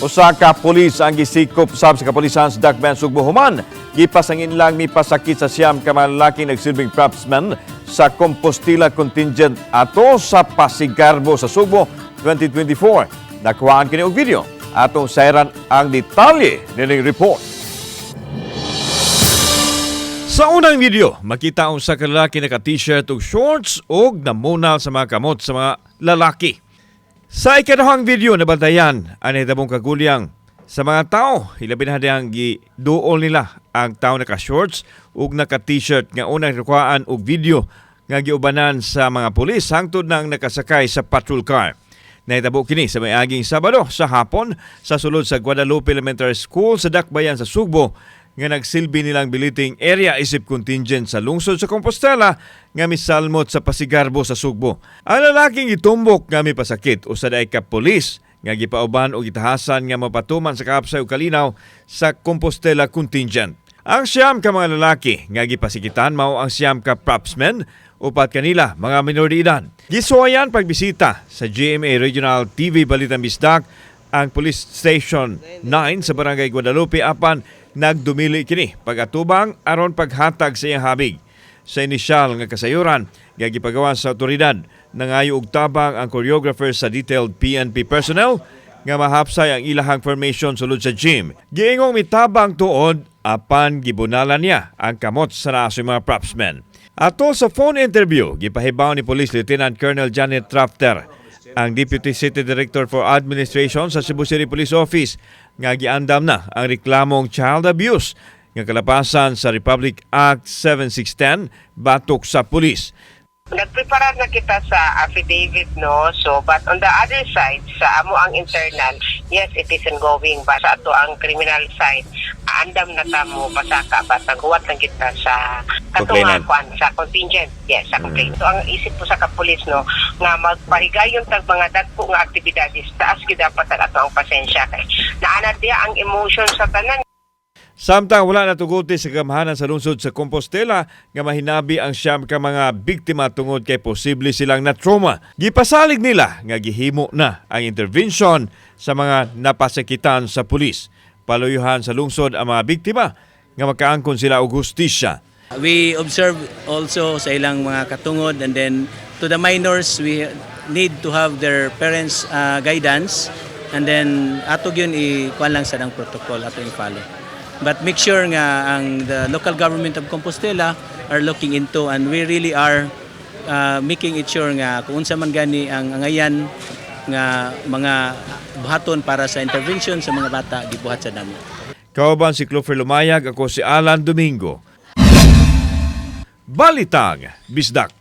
Usa ka pulis ang gisikop sab sa kapulisan sa Dakban Sugbo Human. Gipasangin lang mi pasakit sa siyam ka mga lalaki nagsilbing propsman sa Compostela contingent ato sa Pasigarbo sa Sugbo 2024. Nakuhaan kini og video. Atong sayran ang detalye nining report. Sa unang video, makita ang sa lalaki naka-t-shirt ug shorts ug namunal sa mga kamot sa mga lalaki. Sa ikadahang video na bantayan, ang nahitabong kagulyang sa mga tao, ilabi na ang giduol nila ang tao naka-shorts ug naka-t-shirt nga unang rukwaan og video nga giubanan sa mga pulis hangtod nang nakasakay sa patrol car. Nahitabo kini sa may aging Sabado sa hapon sa sulod sa Guadalupe Elementary School sa Dakbayan sa Sugbo nga nagsilbi nilang biliting area isip contingent sa lungsod sa Compostela nga misalmot sa Pasigarbo sa Sugbo. Ang lalaking itumbok nga mipasakit usad ay ka pulis nga gipauban og itahasan nga mapatuman sa kaapsay ug kalinaw sa Compostela contingent. Ang siyam ka mga lalaki nga gipasikitan mao ang siyam ka propsmen upat kanila mga minor de edad. Gisuwayan pagbisita sa GMA Regional TV Balitang Bisdak ang Police Station 9 sa Barangay Guadalupe apan nagdumili kini pagatubang aron paghatag sa iyang habig. Sa inisyal nga kasayuran, nga gipagawa sa otoridad, nangayo og tabang ang choreographer sa detailed PNP personnel nga mahapsay ang ilahang formation sulod sa gym. Giingong mitabang tuod apan gibunalan niya ang kamot sa naso mga propsmen. Ato sa phone interview, gipahibaw ni Police Lieutenant Colonel Janet Trafter, ang Deputy City Director for Administration sa Cebu City Police Office nga giandam na ang reklamong child abuse nga kalapasan sa Republic Act 7610 batok sa pulis. Nagprepare na kita sa affidavit, no? So, but on the other side, sa amo ang internal, yes, it is ongoing. But sa ato ang criminal side, andam na ta mo pasaka, but naghuwat lang kita sa katungakuan, sa contingent. Yes, sa complaint. So, ang isip po sa kapulis, no, nga magpahigayon tag mga dagko nga aktibidades, taas gyud dapat ang ato ang pasensya kay naanad diya ang emotion sa tanan Samtang wala natuguti sa gamahanan sa lungsod sa Compostela nga mahinabi ang siyam ka mga biktima tungod kay posible silang na-trauma. Gipasalig nila nga gihimo na ang intervention sa mga napasakitan sa pulis. Paluyuhan sa lungsod ang mga biktima nga makaangkon sila og hustisya. We observe also sa ilang mga katungod and then to the minors we need to have their parents uh, guidance and then ato yun i-kuan lang sa ng protocol ato i-follow. But make sure nga ang the local government of Compostela are looking into and we really are uh, making it sure nga kung unsa man gani ang angayan nga mga buhaton para sa intervention sa mga bata gibuhat sa dami. Kauban si Clover Lumayag, ako si Alan Domingo. Balitang Bisdak.